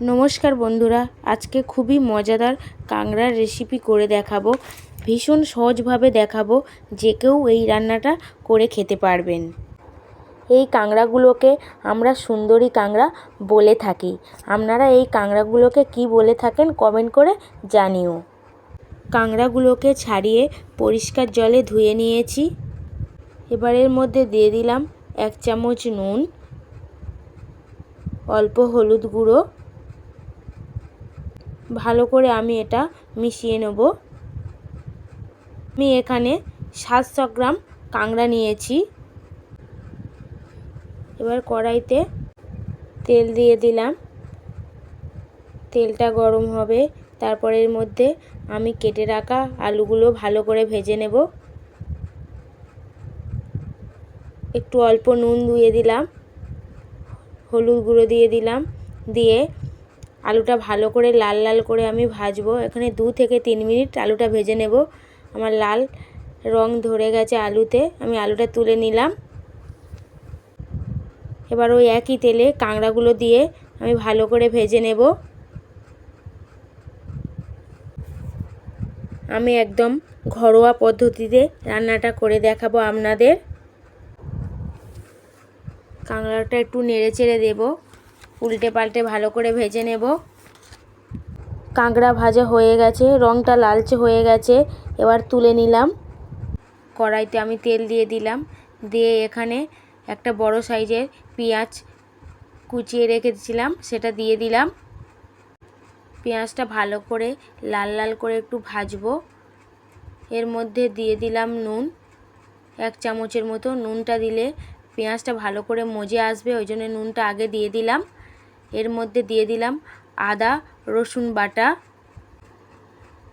নমস্কার বন্ধুরা, আজকে খুবই মজাদার কাঁকড়ার রেসিপি করে দেখাবো। ভীষণ সহজভাবে দেখাবো, যে কেউ এই রান্নাটা করে খেতে পারবেন। এই কাঁকড়াগুলোকে আমরা সুন্দরী কাঁকড়া বলে থাকি। আপনারা এই কাঁকড়াগুলোকে কি বলে থাকেন কমেন্ট করে জানিও। কাঁকড়াগুলোকে ছাড়িয়ে পরিষ্কার জলে ধুয়ে নিয়েছি। এবার এর মধ্যে দিয়ে দিলাম এক চামচ নুন, অল্প হলুদ গুঁড়ো ভালো করে আমি এটা মিশিয়ে নেব। আমি এখানে সাতশো গ্রাম কাঁকড়া নিয়েছি। এবার কড়াইতে তেল দিয়ে দিলাম। তেলটা গরম হবে, তারপর এর মধ্যে আমি কেটে রাখা আলুগুলো ভালো করে ভেজে নেব। একটু অল্প নুন দিয়ে দিলাম, হলুদ গুঁড়ো দিয়ে দিলাম, দিয়ে আলুটা ভালো করে লাল লাল করে আমি ভাজবো। এখানে দু থেকে তিন মিনিট আলুটা ভেজে নেব। আমার লাল রং ধরে গেছে আলুতে। আমি আলুটা তুলে নিলাম। এবার ওই একই তেলে কাঁকড়াগুলো দিয়ে আমি ভালো করে ভেজে নেব। আমি একদম ঘরোয়া পদ্ধতিতে রান্নাটা করে দেখাবো আপনাদের। কাঁকড়াটা একটু নেড়ে চেড়ে দেবো। উল্টে পাল্টে ভালো করে ভেজে নেব। কাঁকড়া ভাজা হয়ে গেছে রঙটা লালচে হয়ে গেছে, এবার তুলে নিলাম। কড়াইতে আমি তেল দিয়ে দিলাম, দিয়ে এখানে একটা বড় সাইজের পেঁয়াজ কুচিয়ে রেখেছিলাম, সেটা দিয়ে দিলাম। পেঁয়াজটা ভালো করে লাল লাল করে একটু ভাজবো। এর মধ্যে দিয়ে দিলাম নুন, এক চামচের মতো। নুনটা দিলে পেঁয়াজটা ভালো করে মজে আসবে, ওই জন্য নুনটা আগে দিয়ে দিলাম। এর মধ্যে দিয়ে দিলাম আদা, রসুন বাটা।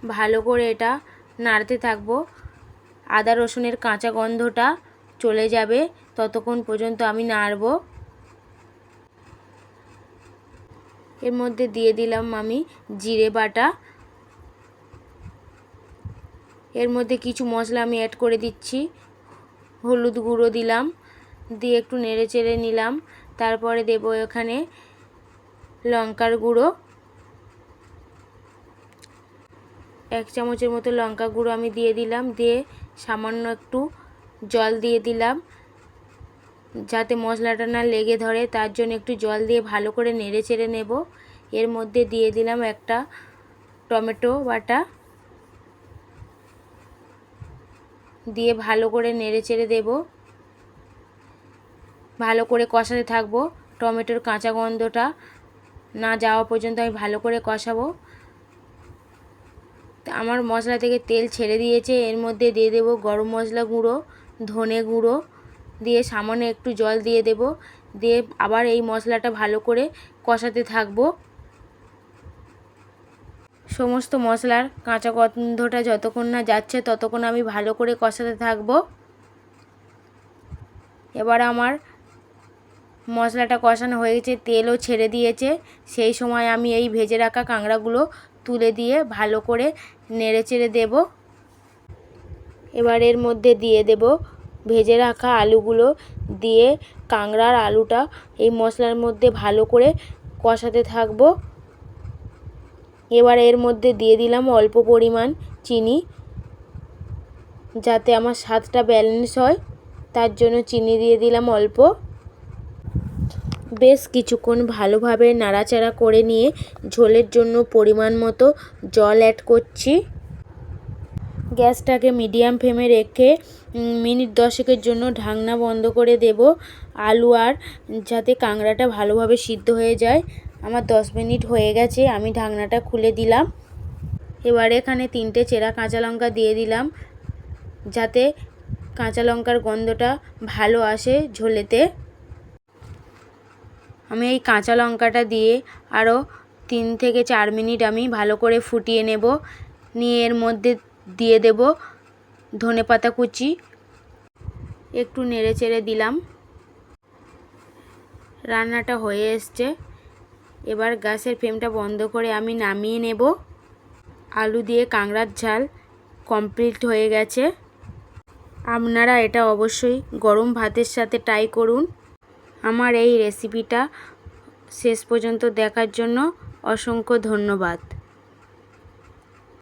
ভালো করে এটা নাড়তে থাকব। আদা, রসুনের কাঁচা গন্ধটা চলে যাবে। ততক্ষণ পর্যন্ত আমি নাড়ব। এর মধ্যে দিয়ে দিলাম আমি জিরে বাটা। এর মধ্যে কিছু মশলা আমি অ্যাড করে দিচ্ছি। হলুদ গুঁড়ো দিলাম। দিয়ে একটু নেড়ে চেড়ে নিলাম। তারপরে দেব এখানে লঙ্কার গুঁড়ো। এক চামচের মতো লঙ্কা গুঁড়ো আমি দিয়ে দিলাম, দিয়ে সামান্য একটু জল দিয়ে দিলাম। যাতে মশলাটা না লেগে ধরে, তার জন্য একটু জল দিয়ে ভালো করে নেড়ে চেড়ে নেব। এর মধ্যে দিয়ে দিলাম একটা টমেটো বাটা। দিয়ে ভালো করে নেড়ে চেড়ে দেব। ভালো করে কষাতে থাকব টমেটোর কাঁচা গন্ধটা। না যাওয়া পর্যন্ত আমি ভালো করে কষাবো। আমার মশলা থেকে তেল ছেড়ে দিয়েছে, এর মধ্যে দিয়ে দেব গরম মশলা গুঁড়ো, ধনে গুঁড়ো, দিয়ে সামান্য একটু জল দিয়ে দেব, দিয়ে আবার এই মশলাটা ভালো করে কষাতে থাকব। সমস্ত মশলার কাঁচা গন্ধটা যতক্ষণ না যাচ্ছে ততক্ষণ আমি ভালো করে কষাতে থাকব। এবার আমার মশলাটা কষানো হয়ে গেছে তেলও ছেড়ে দিয়েছে। সেই সময় আমি এই ভেজে রাখা কাঁকড়াগুলো তুলে দিয়ে ভালো করে নেড়ে চেড়ে দেব। এবার এর মধ্যে দিয়ে দেব ভেজে রাখা আলুগুলো দিয়ে কাঁকড়ার আলুটা এই মশলার মধ্যে ভালো করে কষাতে থাকব। এবার এর মধ্যে দিয়ে দিলাম অল্প পরিমাণ চিনি যাতে আমার স্বাদটা ব্যালেন্স হয়। তার জন্য চিনি দিয়ে দিলাম অল্প। বেশ কিছুক্ষণ ভালোভাবে নাড়াচাড়া করে নিয়ে ঝোলের জন্য পরিমাণ মতো জল অ্যাড করছি। গ্যাসটাকে মিডিয়াম ফ্লেমে রেখে মিনিট দশেকের জন্য ঢাকনা বন্ধ করে দেব আলু আর, যাতে কাঁকড়াটা ভালোভাবে সিদ্ধ হয়ে যায়। আমার দশ মিনিট হয়ে গেছে, আমি ঢাকনাটা খুলে দিলাম। এবার এখানে তিনটে চেরা কাঁচা লঙ্কা দিয়ে দিলাম, যাতে কাঁচা লঙ্কার গন্ধটা ভালো আসে ঝোলেতে। আমি এই কাঁচা লঙ্কাটা দিয়ে আরও তিন থেকে চার মিনিট আমি ভালো করে ফুটিয়ে নেব। নিয়ে এর মধ্যে দিয়ে দেব ধনে পাতা কুচি। একটু নেড়ে চেড়ে দিলাম। রান্নাটা হয়ে এসছে। এবার গ্যাসের ফ্লেমটা বন্ধ করে আমি নামিয়ে নেব। আলু দিয়ে কাঁকড়ার ঝাল কমপ্লিট হয়ে গেছে। আপনারা এটা অবশ্যই গরম ভাতের সাথে ট্রাই করুন। আমার এই রেসিপিটা শেষ পর্যন্ত দেখার জন্য অসংখ্য ধন্যবাদ।